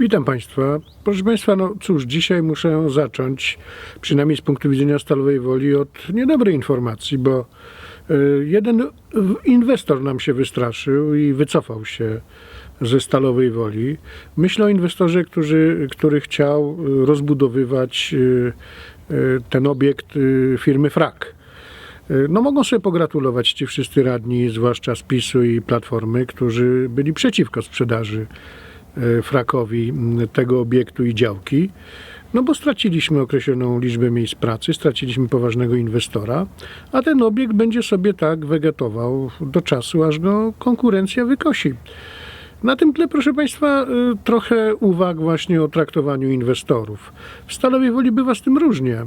Witam Państwa. Proszę Państwa, no cóż, dzisiaj muszę zacząć, przynajmniej z punktu widzenia Stalowej Woli, od niedobrej informacji, bo y, jeden inwestor nam się wystraszył i wycofał się ze Stalowej Woli. Myślę o inwestorze, który, który chciał y, rozbudowywać y, ten obiekt firmy Frak. No mogą sobie pogratulować ci wszyscy radni, zwłaszcza z PiSu i Platformy, którzy byli przeciwko sprzedaży Frakowi m, tego obiektu i działki. No bo straciliśmy określoną liczbę miejsc pracy, straciliśmy poważnego inwestora, a ten obiekt będzie sobie tak wegetował do czasu, aż go konkurencja wykosi. Na tym tle, proszę Państwa, y, trochę uwag właśnie o traktowaniu inwestorów. W Stalowej Woli bywa z tym różnie.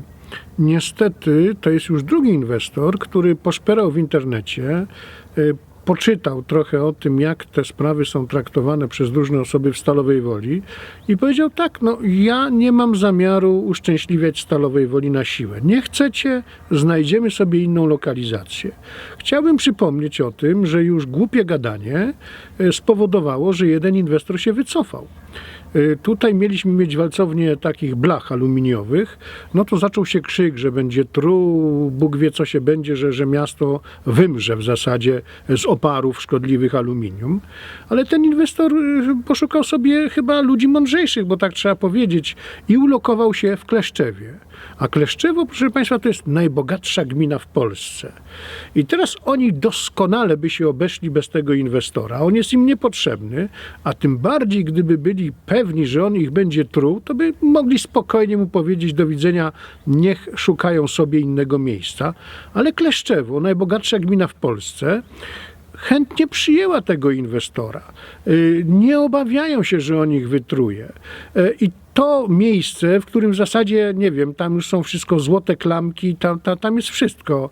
Niestety to jest już drugi inwestor, który poszperał w internecie, y, poczytał trochę o tym, jak te sprawy są traktowane przez różne osoby w Stalowej Woli i powiedział tak, no ja nie mam zamiaru uszczęśliwiać Stalowej Woli na siłę. Nie chcecie, znajdziemy sobie inną lokalizację. Chciałbym przypomnieć o tym, że już głupie gadanie y, spowodowało, że jeden inwestor się wycofał. Y, Tutaj mieliśmy mieć walcownię takich blach aluminiowych, no to zaczął się krzyk, że będzie tru, Bóg wie co się będzie, że, że miasto wymrze w zasadzie z oparów szkodliwych aluminium. Ale ten inwestor y, poszukał sobie chyba ludzi mądrzejszych, bo tak trzeba powiedzieć, i ulokował się w Kleszczewie. A Kleszczewo, proszę Państwa, to jest najbogatsza gmina w Polsce. I teraz oni doskonale by się obeszli bez tego inwestora. On jest im niepotrzebny, a tym bardziej, gdyby byli pewni, że on ich będzie truł, to by mogli spokojnie mu powiedzieć do widzenia, niech szukają sobie innego miejsca. Ale Kleszczewo, najbogatsza gmina w Polsce, chętnie przyjęła tego inwestora. Y, Nie obawiają się, że on ich wytruje. Y, I to miejsce, w którym w zasadzie, nie wiem, tam już są wszystko złote klamki, tam, tam, tam jest wszystko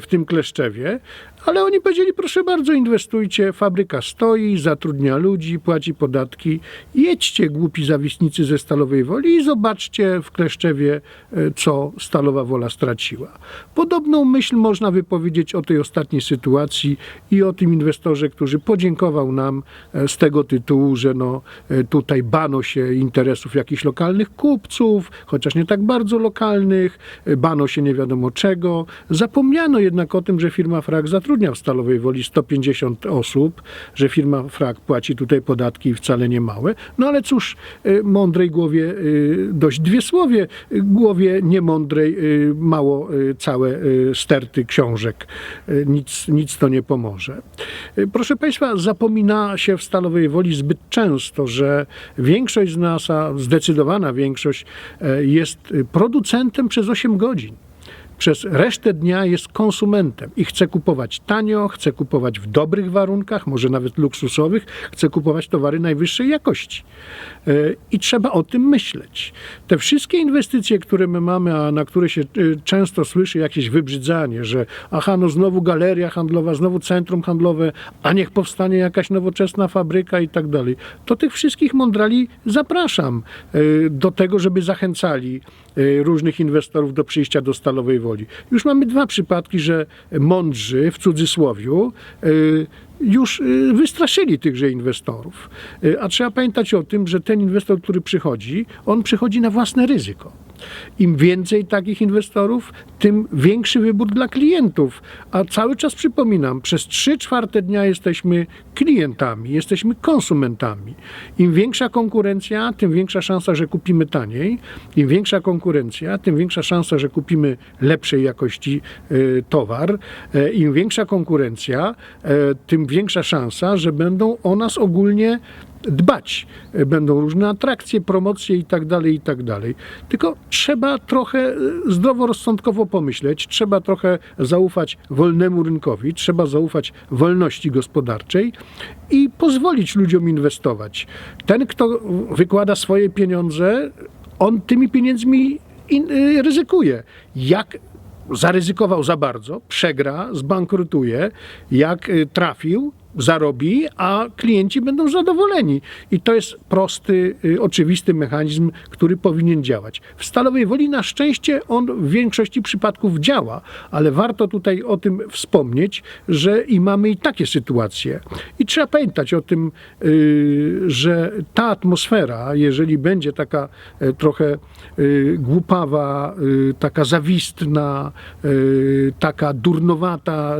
w tym kleszczewie, ale oni powiedzieli, proszę bardzo, inwestujcie, fabryka stoi, zatrudnia ludzi, płaci podatki, jedźcie głupi zawisnicy ze Stalowej Woli i zobaczcie w Kleszczewie, y, co Stalowa Wola straciła. Podobną myśl można wypowiedzieć o tej ostatniej sytuacji i o tym inwestorze, który podziękował nam e, z tego tytułu, że no, e, tutaj bano się interesów jakichś lokalnych kupców, chociaż nie tak bardzo lokalnych, e, bano się nie wiadomo czego. Zapomniano jednak o tym, że firma Frak zatrudnia w Stalowej Woli 150 osób, że firma Frak płaci tutaj podatki wcale nie małe. No ale cóż, e, mądrej głowie e, dość dwie słowie, głowie niemądrej mało całe sterty książek. Nic, nic to nie pomoże. Proszę Państwa, zapomina się w Stalowej Woli zbyt często, że większość z nas, a zdecydowana większość, e, jest producentem przez 8 godzin przez resztę dnia jest konsumentem i chce kupować tanio, chce kupować w dobrych warunkach, może nawet luksusowych, chce kupować towary najwyższej jakości. E, I trzeba o tym myśleć. Te wszystkie inwestycje, które my mamy, a na które się e, często słyszy jakieś wybrzydzanie, że aha, no znowu galeria handlowa, znowu centrum handlowe, a niech powstanie jakaś nowoczesna fabryka i tak dalej, to tych wszystkich mądrali zapraszam e, do tego, żeby zachęcali różnych inwestorów do przyjścia do Stalowej Woli. Już mamy dwa przypadki, że mądrzy, w cudzysłowiu, e, już y, wystraszyli tychże inwestorów. Y, A trzeba pamiętać o tym, że ten inwestor, który przychodzi, on przychodzi na własne ryzyko. Im więcej takich inwestorów, tym większy wybór dla klientów. A cały czas przypominam, przez 3 czwarte dnia jesteśmy klientami, jesteśmy konsumentami. Im większa konkurencja, tym większa szansa, że kupimy taniej. Im większa konkurencja, tym większa szansa, że kupimy lepszej jakości y, towar. E, Im większa konkurencja, e, tym większa szansa, że będą o nas ogólnie dbać. E, Będą różne atrakcje, promocje i tak dalej, i tak dalej. Tylko trzeba trochę e, zdroworozsądkowo pomyśleć, trzeba trochę zaufać wolnemu rynkowi, trzeba zaufać wolności gospodarczej i pozwolić ludziom inwestować. Ten, kto wykłada swoje pieniądze, on tymi pieniędzmi y, ryzykuje. Jak zaryzykował za bardzo, przegra, zbankrutuje, jak y, trafił, zarobi, a klienci będą zadowoleni. I to jest prosty, y, oczywisty mechanizm, który powinien działać. W Stalowej Woli na szczęście on w większości przypadków działa, ale warto tutaj o tym wspomnieć, że i mamy i takie sytuacje. I trzeba pamiętać o tym, y, że ta atmosfera, jeżeli będzie taka e, trochę y, głupawa, taka zawistna, taka durnowata,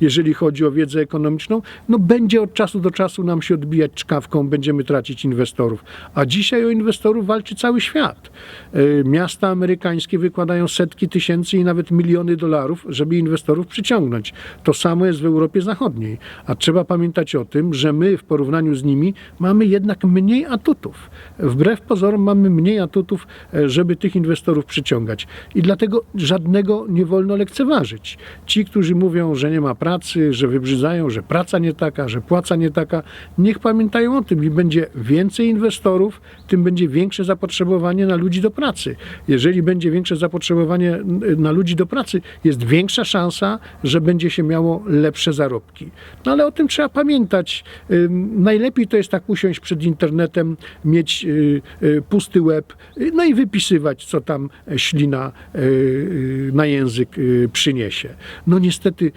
jeżeli chodzi o wiedzę ekonomiczną, no będzie od czasu do czasu nam się odbijać czkawką, będziemy tracić inwestorów. A dzisiaj o inwestorów walczy cały świat. Y, Miasta amerykańskie wykładają setki tysięcy i nawet miliony dolarów, żeby inwestorów przyciągnąć. To samo jest w Europie Zachodniej. A trzeba pamiętać o tym, że my w porównaniu z nimi mamy jednak mniej atutów. Wbrew pozorom mamy mniej atutów, e, żeby tych inwestorów przyciągać. I dlatego żadnego nie wolno lekceważyć. Ci, którzy mówią, że nie ma pracy, że wybrzydzają, że praca nie taka, że płaca nie taka, niech pamiętają o tym. Im będzie więcej inwestorów, tym będzie większe zapotrzebowanie na ludzi do pracy. Jeżeli będzie większe zapotrzebowanie na ludzi do pracy, jest większa szansa, że będzie się miało lepsze zarobki. No ale o tym trzeba pamiętać. Najlepiej to jest tak usiąść przed internetem, mieć y, y, pusty łeb, y, no i wypisywać, co tam e, ślina y, na język przyniesie. No niestety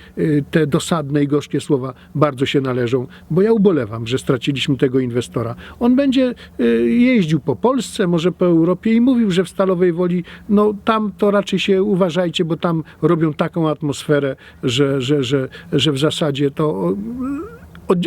te dosadne i gorzkie słowa bardzo się należą, bo ja ubolewam, że straciliśmy tego inwestora. On będzie y, jeździł po Polsce, może po Europie i mówił, że w Stalowej Woli, no tam to raczej się uważajcie, bo tam robią taką atmosferę, że, że, że, że w zasadzie to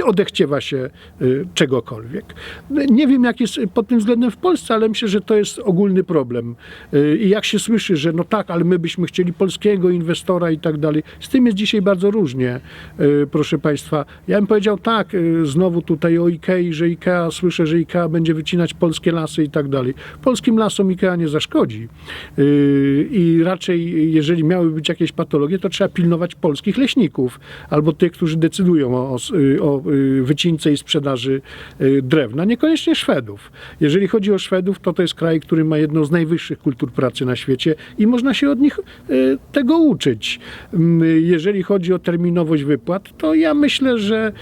odechciewa się y, czegokolwiek. Nie wiem, jak jest pod tym względem w Polsce, ale myślę, że to jest ogólny problem. Y, I jak się słyszy, że no tak, ale my byśmy chcieli polskiego inwestora i tak dalej, z tym jest dzisiaj bardzo różnie, y, proszę Państwa. Ja bym powiedział tak, znowu tutaj o Ikei, że Ikea, słyszę, że Ikea będzie wycinać polskie lasy i tak dalej. Polskim lasom Ikea nie zaszkodzi. I raczej, jeżeli miały być jakieś patologie, to trzeba pilnować polskich leśników albo tych, którzy decydują o, o, o y, wycince i sprzedaży y, drewna, niekoniecznie Szwedów. Jeżeli chodzi o Szwedów, to to jest kraj, który ma jedną z najwyższych kultur pracy na świecie i można się od nich y, tego uczyć. Mm, Jeżeli chodzi o terminowość wypłat, to ja myślę, że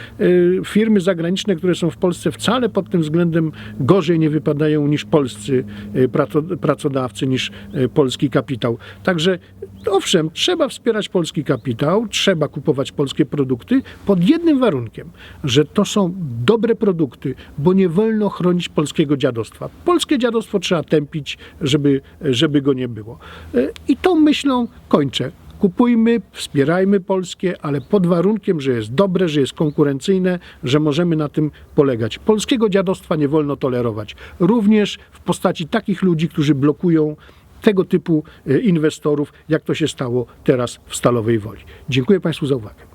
firmy zagraniczne, które są w Polsce, wcale pod tym względem gorzej nie wypadają niż polscy praco- pracodawcy, niż polski kapitał. Także owszem, trzeba wspierać polski kapitał, trzeba kupować polskie produkty pod jednym warunkiem, że to są dobre produkty, bo nie wolno chronić polskiego dziadostwa. Polskie dziadostwo trzeba tępić, żeby, żeby go nie było. Y, I tą myślą kończę. Kupujmy, wspierajmy polskie, ale pod warunkiem, że jest dobre, że jest konkurencyjne, że możemy na tym polegać. Polskiego dziadostwa nie wolno tolerować. Również w postaci takich ludzi, którzy blokują tego typu e, inwestorów, jak to się stało teraz w Stalowej Woli. Dziękuję Państwu za uwagę.